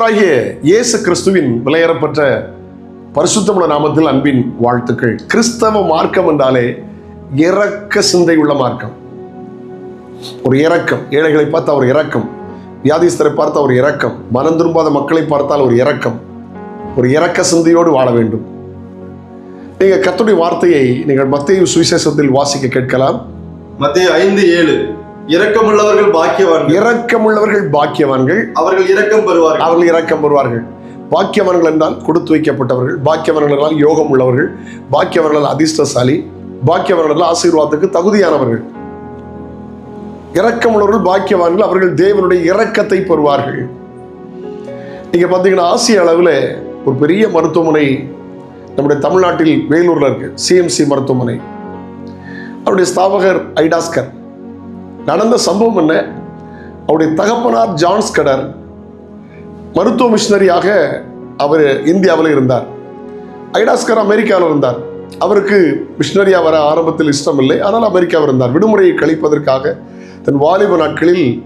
ஆண்டவராகிய இயேசு கிறிஸ்துவின் விலையேறப்பட்ட பரிசுத்தமுள்ள நாமத்தில் அன்பின் வாழ்த்துக்கள். கிறிஸ்தவ மார்க்கம் என்றாலே இறக்க சிந்தை உள்ள மார்க்கம். ஒரு இறக்கம் ஏழைகளை பார்த்து ஒரு இறக்கம் வியாதிஸ்தரை பார்த்து ஒரு இறக்கம் மனம் திரும்பாத மக்களை பார்த்தால் ஒரு இறக்கம் ஒரு இறக்க சிந்தையோடு வாழ வேண்டும். நீங்கள் கத்துடைய வார்த்தையை நீங்கள் மத்திய சுவிசேஷத்தில் வாசிக்க கேட்கலாம். மத்திய ஐந்து ஏழு. இரக்கமுள்ளவர்கள் பாக்கியவான்கள். இரக்கமுள்ளவர்கள் பாக்கியவான்கள். அவர்கள் இரக்கம் பெறுவார்கள். அவர்கள் இரக்கம் பெறுவார்கள். பாக்கியவன்கள் என்றால் கொடுத்து வைக்கப்பட்டவர்கள். பாக்கியவன்கள் என்றால் யோகம் உள்ளவர்கள் பாக்கியவன்கள் என்றால் அதிர்ஷ்டசாலி. பாக்கியவன்கள் என்றால் ஆசீர்வாதத்துக்கு தகுதியானவர்கள். இரக்கம் உள்ளவர்கள் பாக்கியவான்கள் அவர்கள் தேவனுடைய இரக்கத்தை பெறுவார்கள். நீங்க பார்த்தீங்கன்னா ஆசிய அளவில் ஒரு பெரிய மருத்துவமனை நம்முடைய தமிழ்நாட்டில் வேலூர்ல இருக்கு. சிஎம்சி மருத்துவமனை. அவருடைய ஸ்தாபகர் ஐடாஸ்கர். நடந்த சம்பவம் என்ன? அவருடைய தகப்பனார் ஜான்ஸ் கடர் மருத்துவ மிஷினரியாக அவர் இந்தியாவில் இருந்தார். ஐடாஸ்கர் அமெரிக்காவில் இருந்தார். அவருக்கு மிஷினரியாக வர ஆரம்பத்தில் இஷ்டம் இல்லை ஆனால் அமெரிக்காவில் இருந்தார். விடுமுறையை கழிப்பதற்காக தன் வாலிப நாட்களில்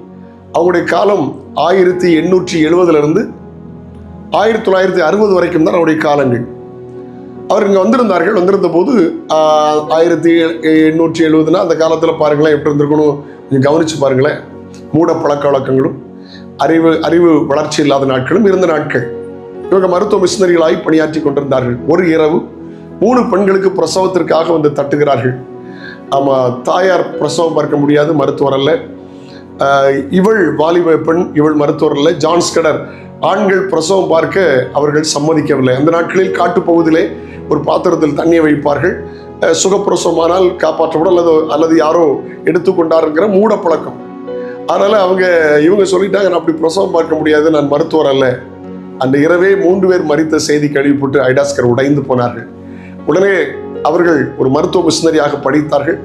அவருடைய காலம் ஆயிரத்தி எண்ணூற்றி எழுபதுலேருந்து ஆயிரத்தி தொள்ளாயிரத்தி அறுபது வரைக்கும் தான் அவருடைய காலங்கள். அவர் இங்கே வந்திருந்தார்கள். வந்திருந்த போது ஆயிரத்தி எண்ணூற்றி எழுபதுனா அந்த காலத்தில் பாருங்களேன் எப்படி இருந்திருக்கணும் கொஞ்சம் கவனித்து பாருங்களேன். மூட பழக்க வழக்கங்களும் அறிவு அறிவு வளர்ச்சி இல்லாத நாட்களும் இருந்த நாட்கள். இவங்க மருத்துவ மிஷினரிகளாய் பணியாற்றி கொண்டிருந்தார்கள். ஒரு இரவு மூணு பெண்களுக்கு பிரசவத்திற்காக வந்து தட்டுகிறார்கள். ஆமாம் தாயார் பிரசவம் பார்க்க முடியாது மருத்துவர் அல்ல. இவள் வாலிப பெண் இவள் மருத்துவர் ஜான்ஸ்கடர் ஆண்கள் பிரசவம் பார்க்க அவர்கள் சம்மதிக்கவில்லை. அந்த நாட்களில் காட்டுப்பகுதியிலே ஒரு பாத்திரத்தில் தண்ணியை வைப்பார்கள். சுகப்பிரசவமானால் காப்பாற்றப்படும் அல்லது அல்லது யாரோ எடுத்துக்கொண்டாருங்கிற மூட பழக்கம் அவங்க இவங்க சொல்லிட்டாங்க நான் அப்படி பிரசவம் பார்க்க முடியாது நான் மருத்துவர் அல்ல. அந்த இரவே மூன்று பேர் மறித்த செய்தி கேள்விப்பட்டு ஐடாஸ்கர் உடைந்து போனார்கள். உடனே அவர்கள் ஒரு மருத்துவ மிஷினரியாக படித்தார்கள்.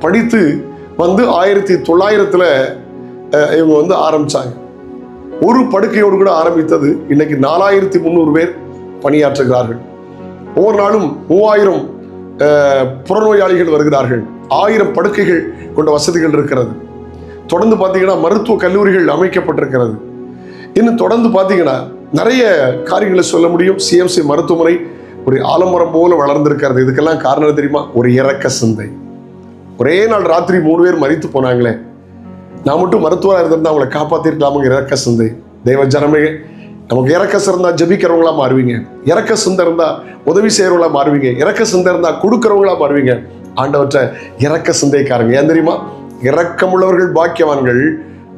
படித்து வந்து ஆயிரத்தி தொள்ளாயிரத்தில் இவங்க வந்து ஆரம்பிச்சாங்க. ஒரு படுக்கையோடு கூட ஆரம்பித்தது இன்னைக்கு நாலாயிரத்தி முந்நூறு பேர் பணியாற்றுகிறார்கள். ஒவ்வொரு நாளும் மூவாயிரம் புறநோயாளிகள் வருகிறார்கள். ஆயிரம் படுக்கைகள் கொண்ட வசதிகள் இருக்கிறது. தொடர்ந்து பார்த்தீங்கன்னா மருத்துவ கல்லூரிகள் அமைக்கப்பட்டிருக்கிறது. இன்னும் தொடர்ந்து பார்த்தீங்கன்னா நிறைய காரியங்களை சொல்ல முடியும். சிஎம்சி மருத்துவமனை ஒரு ஆலமரம் போல வளர்ந்திருக்கிறது. இதுக்கெல்லாம் காரணம் தெரியுமா? ஒரு இறக்க சிந்தை. ஒரே நாள் ராத்திரி மூணு பேர் மறித்து போனாங்களே. நான் மட்டும் மருத்துவராக இருந்திருந்தா அவங்களை காப்பாற்றிருக்கலாமுங்க இறக்க சிந்தை. தெய்வ ஜனமே நமக்கு இறக்க சிறந்தா ஜபிக்கிறவங்களா மாறுவீங்க. இறக்க சிந்தை இருந்தால் உதவி செய்யறவங்களா மாறுவீங்க. இறக்க சிந்தை இருந்தால் கொடுக்கறவங்களா மாறுவீங்க. ஆண்டவற்றை இறக்க சிந்தைக்காரங்க. ஏன் தெரியுமா? இரக்கமுள்ளவர்கள் பாக்கியவான்கள்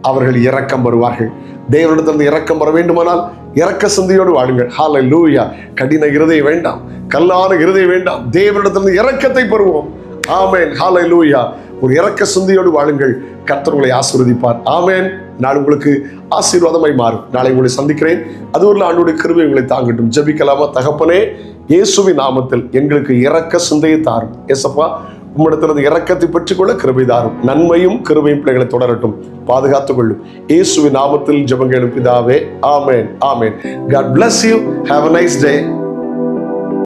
அவர்கள் இரக்கம் வருவார்கள் தேவனிடத்திலிருந்து இரக்கம் வர வேண்டுமானால் இறக்க சிந்தையோடு வாழுங்கள். ஹாலை லூயா கடின இருதை வேண்டாம். கல்லான இருதை வேண்டாம். தேவனிடத்திலிருந்து இரக்கத்தை பெறுவோம். ஆமேன் ஹாலை லூயா ஒரு இறக்க சிந்தையோடு வாழுங்கள். கர்த்தர் உங்களை ஆசீர்வதிப்பார். ஆமேன். நான் உங்களுக்கு ஆசீர்வாதமாய் மாறும். நாளை உங்களை சந்திக்கிறேன். அது ஒரு ஆண்டுடைய கிருபை உங்களை தாங்கட்டும். ஜெபிக்கலாமா தகப்பனே? இயேசுவின் நாமத்தில் எங்களுக்கு இறக்க சிந்தையை தாரும். ஏசப்பா உம்மிடத்திலிருந்து இறக்கத்தை பெற்றுக்கொள்ள கிருபை தாரும். நன்மையும் கிருபையும் பிள்ளைகளை தொடரட்டும். பாதுகாத்துக் கொள்ளும். இயேசுவி நாமத்தில் ஜெபங்களும் பிதாவே. ஆமேன். ஆமேன். God bless you have a nice day